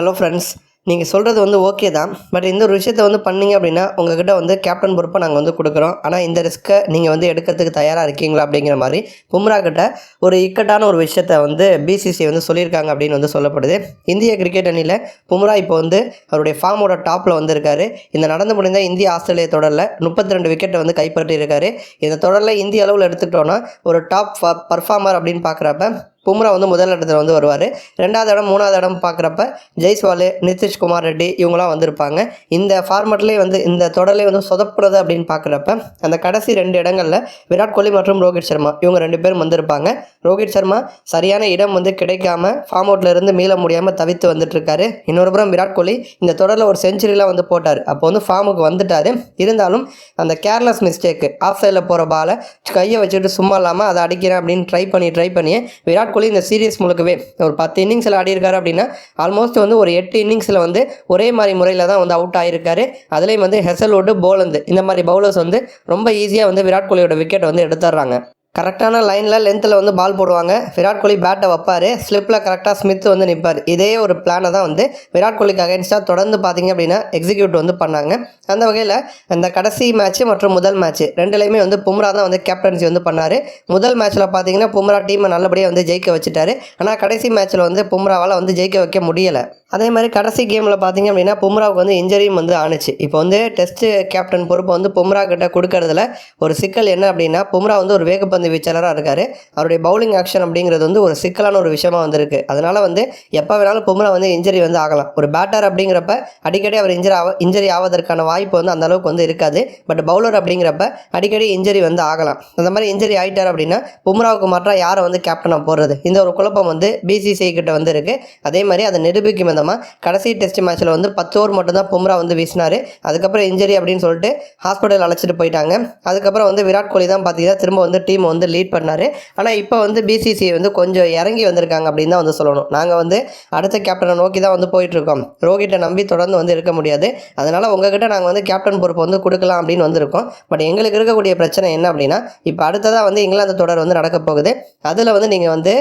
Hello friends நீங்கள் சொல்கிறது வந்து ஓகே தான். பட் இந்த ஒரு விஷயத்தை வந்து பண்ணீங்க அப்படின்னா உங்ககிட்ட வந்து கேப்டன் பொறுப்பை நாங்கள் வந்து கொடுக்குறோம். ஆனால் இந்த ரிஸ்க்கை நீங்கள் வந்து எடுக்கிறதுக்கு தயாராக இருக்கீங்களா அப்படிங்கிற மாதிரி பும்ரா கிட்ட ஒரு இக்கட்டான ஒரு விஷயத்த வந்து பிசிசி வந்து சொல்லியிருக்காங்க அப்படின்னு வந்து சொல்லப்படுது. இந்திய கிரிக்கெட் அணியில் பும்ரா இப்போ வந்து அவருடைய ஃபார்மோட டாப்பில் வந்திருக்காரு இந்த நடந்து முடிந்த இந்திய ஆஸ்திரேலிய தொடரில் முப்பத்தி ரெண்டு விக்கெட்டை வந்து கைப்பற்றியிருக்காரு. இந்த தொடரில் இந்திய அளவில் எடுத்துக்கிட்டோன்னா ஒரு டாப் பர்ஃபார்மர் அப்படின்னு பார்க்குறப்ப பும்ரா வந்து முதல் இடத்துல வந்து வருவார். ரெண்டாவது இடம் மூணாவது இடம் பார்க்குறப்ப ஜெய்ஸ்வாலு நிதிஷ்குமார் ரெட்டி இவங்களாம் வந்திருப்பாங்க. இந்த ஃபார்மெட்லேயே வந்து இந்த தொடர்லேயே வந்து சொதப்புறது அப்படின்னு பார்க்குறப்ப அந்த கடைசி ரெண்டு இடங்களில் விராட் கோலி மற்றும் ரோஹித் சர்மா இவங்க ரெண்டு பேரும் வந்திருப்பாங்க. ரோஹித் சர்மா சரியான இடம் வந்து கிடைக்காம ஃபார்ம் அவுட்ல இருந்து மீள முடியாமல் தவித்து வந்துட்டுருக்காரு. இன்னொரு புறம் விராட் கோலி இந்த தொடரில் ஒரு செஞ்சுரியெலாம் வந்து போட்டார். அப்போ வந்து ஃபார்முக்கு வந்துட்டார். இருந்தாலும் அந்த கேர்லெஸ் மிஸ்டேக்கு ஆஃப் சைடில் போகிற பாலை கையை வச்சுட்டு சும்மா இல்லாமல் அதை அடிக்கிறேன் அப்படின்னு ட்ரை பண்ணி ட்ரை பண்ணி விராட் கோலி இந்த சீரியஸ் முழுக்கவே. ஒரு பத்து இன்னிங்ஸில் ஆடியிருக்காரு அப்படின்னா ஆல்மோஸ்ட் வந்து ஒரு எட்டு இன்னிங்ஸில் வந்து ஒரே மாதிரி முறையில் தான் வந்து அவுட் ஆகியிருக்காரு அதுலேயும் வந்து ஹெசல்வுட் போலந்து இந்த மாதிரி பவுலர்ஸ் வந்து ரொம்ப ஈஸியாக வந்து விராட் கோலியோட விக்கெட் வந்து எடுத்துடுறாங்க கரெக்டான லைனில் லென்த்தில் வந்து பால் போடுவாங்க. விராட் கோலி பேட்டை வைப்பார். ஸ்லிப்பில் கரெக்டாக ஸ்மித் வந்து நிற்பார் இதே ஒரு பிளானை தான் வந்து விராட் கோலிக்கு அகைன்ஸ்டாக தொடர்ந்து பார்த்தீங்க அப்படின்னா எக்ஸிக்யூட் வந்து பண்ணாங்க. அந்த வகையில் அந்த கடைசி மேட்ச் மற்றும் முதல் மேட்ச் ரெண்டுலேயுமே வந்து பும்ரா தான் வந்து கேப்டன்சி வந்து பண்ணார். முதல் மேட்ச்சில் பார்த்தீங்கன்னா பும்ரா டீமை நல்லபடியாக வந்து ஜெயிக்க வச்சுட்டாரு. ஆனால் கடைசி மேட்ச்சில் வந்து பும்ராவால் வந்து ஜெயிக்க வைக்க முடியலை. அதே மாதிரி கடைசி கேமில் பார்த்தீங்க அப்படின்னா பும்ராவுக்கு வந்து இன்ஜரியும் வந்து ஆணுச்சு. இப்போ வந்து டெஸ்ட் கேப்டன் பொறுப்பை வந்து பும்ரா கிட்ட கொடுக்கறதுல ஒரு சிக்கல் என்ன அப்படின்னா பும்ரா வந்து ஒரு வேகப்பந்து வீச்சாளராக இருக்கார். அவருடைய பவுலிங் ஆக்ஷன் அப்படிங்கிறது வந்து ஒரு சிக்கலான ஒரு விஷயமா வந்திருக்கு. அதனால் வந்து எப்போ வேணாலும் பும்ரா வந்து இன்ஜரி வந்து ஆகலாம். ஒரு பேட்டர் அப்படிங்கிறப்ப அடிக்கடி அவர் இன்ஜரி ஆவ இன்ஜரி ஆவதற்கான வாய்ப்பு வந்து அந்த அளவுக்கு வந்து இருக்காது. பட் பவுலர் அப்படிங்கிறப்ப அடிக்கடி இன்ஜரி வந்து ஆகலாம். அந்த மாதிரி இன்ஜரி ஆகிட்டார் அப்படின்னா பும்ராவுக்கு மாற்றாக யாரை வந்து கேப்டனாக போடுறது? இந்த ஒரு குழப்பம் வந்து பிசிசிஐ கிட்ட வந்து இருக்குது அதே மாதிரி அதை நிரூபிக்கும் விதமாக கடைசி டெஸ்ட் மேட்ச்சில் வந்து பத்து ஓவர் மட்டும்தான் பும்ரா வந்து வீசினார். அதுக்கப்புறம் இன்ஜரி அப்படின்னு சொல்லிட்டு ஹாஸ்பிட்டல் அழைச்சிட்டு போயிட்டாங்க. அதுக்கப்புறம் வந்து விராட் கோலி தான் பார்த்தீங்கன்னா திரும்ப வந்து டீம் வந்து லீட் பண்ணார். ஆனால் இப்போ வந்து பிசிசிஐ வந்து கொஞ்சம் இறங்கி வந்திருக்காங்க அப்படின்னு தான் வந்து சொல்லணும். நாங்கள் வந்து அடுத்த கேப்டனை நோக்கி தான் வந்து போயிட்டுருக்கோம். ரோஹிட்டை நம்பி தொடர்ந்து வந்து இருக்க முடியாது. அதனால் உங்ககிட்ட நாங்கள் வந்து கேப்டன் பொறுப்பு வந்து கொடுக்கலாம் அப்படின்னு வந்திருக்கோம். பட் எங்களுக்கு இருக்கக்கூடிய பிரச்சனை என்ன அப்படின்னா இப்போ அடுத்ததாக வந்து இங்கிலாந்து தொடர் வந்து நடக்க போகுது. அதில் வந்து நீங்கள் வந்து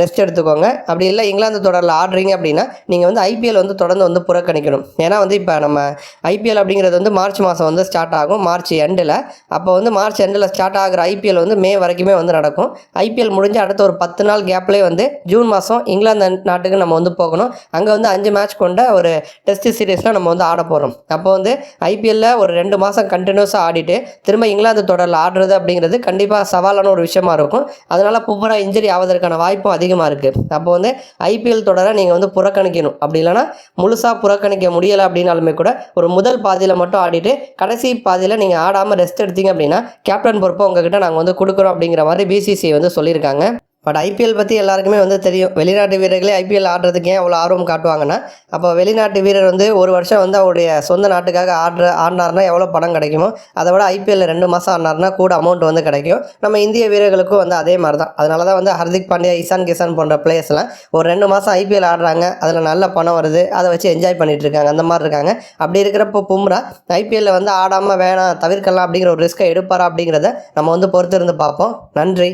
ரெஸ்ட் எடுத்துக்கோங்க. அப்படி இல்லை இங்கிலாந்து தொடரில் ஆடுறீங்க அப்படின்னா நீங்கள் வந்து ஐபிஎல் வந்து தொடர்ந்து வந்து புறக்கணிக்கணும். ஏன்னா வந்து இப்போ நம்ம ஐபிஎல் அப்படிங்கிறது வந்து மார்ச் மாதம் வந்து ஸ்டார்ட் ஆகும். மார்ச் எண்டில் அப்போ வந்து மார்ச் எண்டில் ஸ்டார்ட் ஆகிற ஐபிஎல் வந்து மே வரைக்குமே வந்து நடக்கும். ஐபிஎல் முடிஞ்சு அடுத்த ஒரு பத்து நாள் கேப்லேயே வந்து ஜூன் மாதம் இங்கிலாந்து நாட்டுக்கு நம்ம வந்து போகணும். அங்கே வந்து அஞ்சு மேட்ச் கொண்ட ஒரு டெஸ்ட் சீரீஸ்லாம் நம்ம வந்து ஆட போகிறோம் அப்போ வந்து ஐபிஎல்லில் ஒரு ரெண்டு மாதம் கண்டினியூஸாக ஆடிட்டு திரும்ப இங்கிலாந்து தொடரில் ஆடுறது அப்படிங்கிறது கண்டிப்பாக சவாலான ஒரு விஷயமா இருக்கும். அதனால் புவரா இன்ஜரி ஆவதற்கான வாய்ப்பும் அதிகமாக இருக்குது அப்போ வந்து ஐபிஎல் தொடரை நீங்கள் வந்து புறக்கணிக்கணும். அப்படி இல்லைன்னா முழுசாக புறக்கணிக்க முடியலை அப்படின்னாலுமே கூட ஒரு முதல் பாதியில் மட்டும் ஆடிட்டு கடைசி பாதியில் நீங்கள் ஆடாமல் ரெஸ்ட் எடுத்தீங்க அப்படின்னா கேப்டன் பொறுப்பை உங்ககிட்ட நாங்கள் வந்து கொடுக்குறோம் அப்படிங்கிற மாதிரி பிசிசிஐ வந்து சொல்லியிருக்காங்க. பட் ஐபிஎல் பற்றி எல்லாருக்குமே வந்து தெரியும். வெளிநாட்டு வீரர்களே ஐபிஎல் ஆடுறதுக்கு ஏன் அவ்வளோ ஆர்வம் காட்டுவாங்கன்னா அப்போ வெளிநாட்டு வீரர் வந்து ஒரு வருஷம் வந்து அவருடைய சொந்த நாட்டுக்காக ஆடுற ஆடினார்னா எவ்வளோ பணம் கிடைக்குமோ அதை விட ஐபிஎல்ல ரெண்டு மாதம் ஆடினார்னா கூட அமௌண்ட் வந்து கிடைக்கும். நம்ம இந்திய வீரர்களுக்கும் வந்து அதே மாதிரி தான் அதனால தான் வந்து ஹர்திக் பாண்டியா இசான் கிசான் போன்ற பிளேயர்ஸ்லாம் ஒரு ரெண்டு மாதம் ஐபிஎல் ஆடுறாங்க. அதில் நல்ல பணம் வருது. அதை வச்சு என்ஜாய் பண்ணிட்டு இருக்காங்க. அந்த மாதிரி இருக்காங்க. அப்படி இருக்கிறப்போ பும்ரா ஐபிஎல்ல வந்து ஆடாமல் வேணாம் தவிர்க்கலாம் அப்படிங்கிற ஒரு ரிஸ்க்கை எடுப்பாரா அப்படிங்கிறத நம்ம வந்து பொறுத்திருந்து பார்ப்போம். நன்றி.